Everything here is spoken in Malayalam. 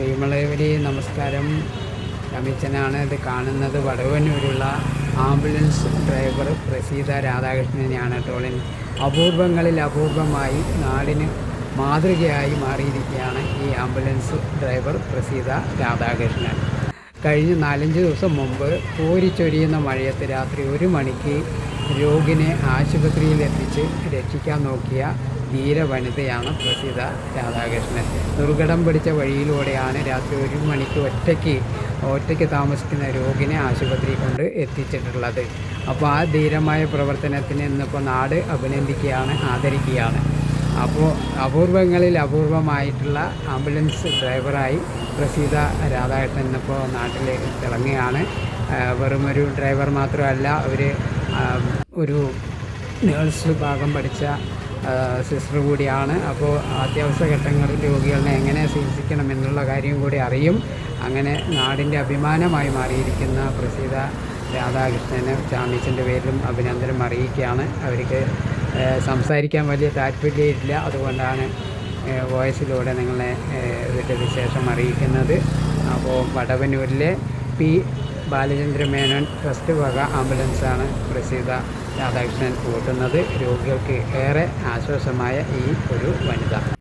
ശ്രീമളവരി നമസ്കാരം. രമിച്ചനാണ് ഇത് കാണുന്നത്. വടവന്നൂരുള്ള ആംബുലൻസ് ഡ്രൈവർ പ്രസീത രാധാകൃഷ്ണനെയാണ് ടോളിൻ അപൂർവങ്ങളിൽ അപൂർവമായി നാടിന് മാതൃകയായി മാറിയിരിക്കുകയാണ് ഈ ആംബുലൻസ് ഡ്രൈവർ പ്രസീത രാധാകൃഷ്ണൻ. കഴിഞ്ഞ നാലഞ്ച് ദിവസം മുമ്പ് കോരിച്ചൊരിയുന്ന മഴയത്ത് രാത്രി ഒരു മണിക്ക് രോഗിനെ ആശുപത്രിയിൽ എത്തിച്ച് രക്ഷിക്കാൻ നോക്കിയ ധീര വനിതയാണ് പ്രസീത രാധാകൃഷ്ണൻ. ദുർഘടം പിടിച്ച വഴിയിലൂടെയാണ് രാത്രി ഒരു മണിക്ക് ഒറ്റയ്ക്ക് ഒറ്റയ്ക്ക് താമസിക്കുന്ന രോഗിനെ ആശുപത്രി കൊണ്ട് എത്തിച്ചിട്ടുള്ളത്. അപ്പോൾ ആ ധീരമായ പ്രവർത്തനത്തിന് ഇന്നിപ്പോൾ നാട് അഭിനന്ദിക്കുകയാണ് ആദരിക്കുകയാണ്. അപ്പോൾ അപൂർവങ്ങളിൽ അപൂർവമായിട്ടുള്ള ആംബുലൻസ് ഡ്രൈവറായി പ്രസീത രാധാകൃഷ്ണൻ ഇന്നിപ്പോൾ നാട്ടിലേക്ക് തിളങ്ങുകയാണ്. വെറുമൊരു ഡ്രൈവർ മാത്രമല്ല അവർ ഒരു നേഴ്സ് ഭാഗം പഠിച്ച സിസ്റ്റർ കൂടിയാണ്. അപ്പോൾ അത്യാവശ്യ ഘട്ടങ്ങളിൽ രോഗികളെ എങ്ങനെ ചികിത്സിക്കണം എന്നുള്ള കാര്യം കൂടി അറിയും. അങ്ങനെ നാടിന്റെ അഭിമാനമായി മാറിയിരിക്കുന്ന പ്രസീത രാധാകൃഷ്ണന് ചാമീച്ചന്റെ പേരിലും അഭിനന്ദനം അറിയിക്കുകയാണ്. അവർക്ക് സംസാരിക്കാൻ വലിയ താല്പര്യമില്ല. അതുകൊണ്ടാണ് വോയിസിലൂടെ നിങ്ങളെ ഇതിന്റെ വിശേഷം അറിയിക്കുന്നത്. അപ്പോൾ വടവന്നൂരിലെ പി ബാലചന്ദ്ര മേനോൻ ട്രസ്റ്റ് വക ആംബുലൻസാണ് പ്രസീത രാധാകൃഷ്ണൻ ഓട്ടുന്നത് രോഗികൾക്ക് ഏറെ ആശ്വാസമായ ഈ ഒരു വനിത.